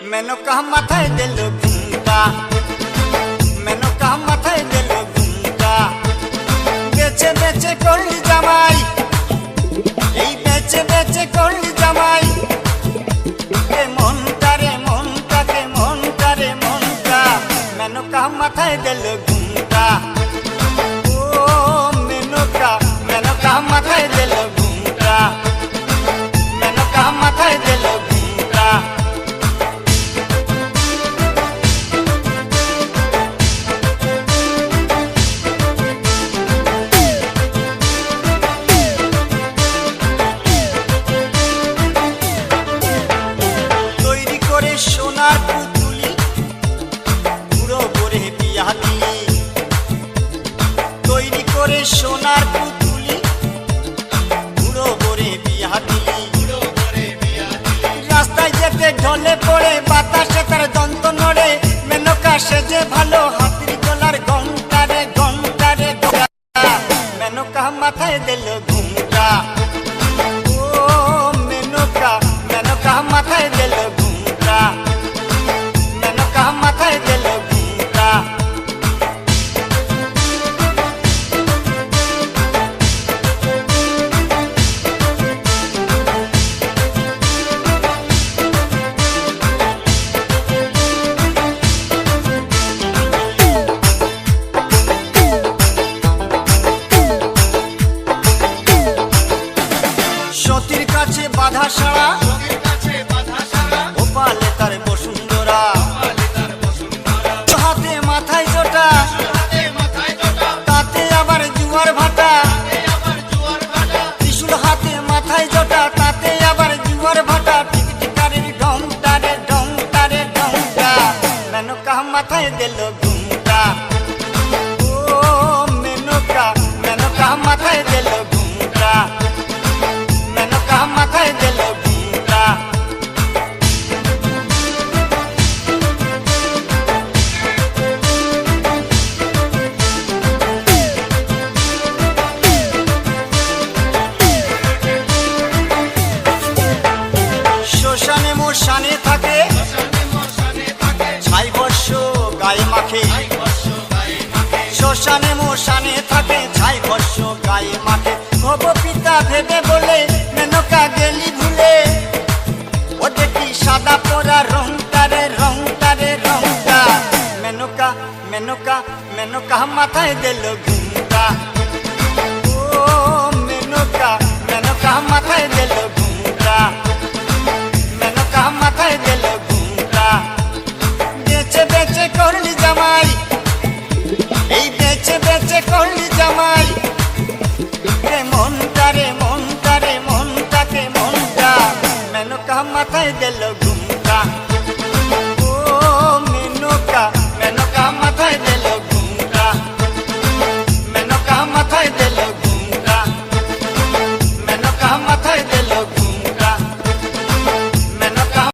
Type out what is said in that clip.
মেনকা মাথায় দিল ঘুমটা মেনকা মাথায় দিল ঘুমটা বেচে বেচে করলি জামাই এই বেচে বেচে করলি জামাই এ মনটা রে মনটা কে মনটা রে মনটা মেনকা মাথায় দিল ঘুমটা ও মেনকা মেনকা মাথায় পড়ে বাতাসে তার দন্ত নড়ে। মেনকা সেজে ভালো হাতির গলার ঘন্টারে ঘন্টারে ঘণ্টা। মেনকা মাথায় দিল ঘুমটা। সতীর কাছে বাধা সারা গোপালে তার বসুন্ধরা। হাতে মাথায় জোটা। তাতে আবার জুয়ার ভাটা। ত্রিশুল হাতে মাথায় জোটা। তাতে আবার জুয়ার ভাটা। টিকটিকারের ঢংটারে ঢংটারে ঢংটা মেনকা মাথায় দিল ঘুমটা। শ্মশানে মোশানে থাকে। ছাই বর্ষ গায়ে মাখে। শ্মশানে মোশানে থাকে, ছাই বর্ষ গায়ে মাখে। ভব পিতা ভেবে বলে, মেনকা গেলি ভুলে। ও দেখি সাদা পরা রংটারে রংটারে রংটা মেনকা মেনকা মেনকা মাথায় দিল ঘুমটা। ও মেনকা করলি জামাই। এই বেচে বেচে করলি জামাই। রে মনটা রে মনটা, রে মনটাকে, মনটা মেনকা মাথায় গেল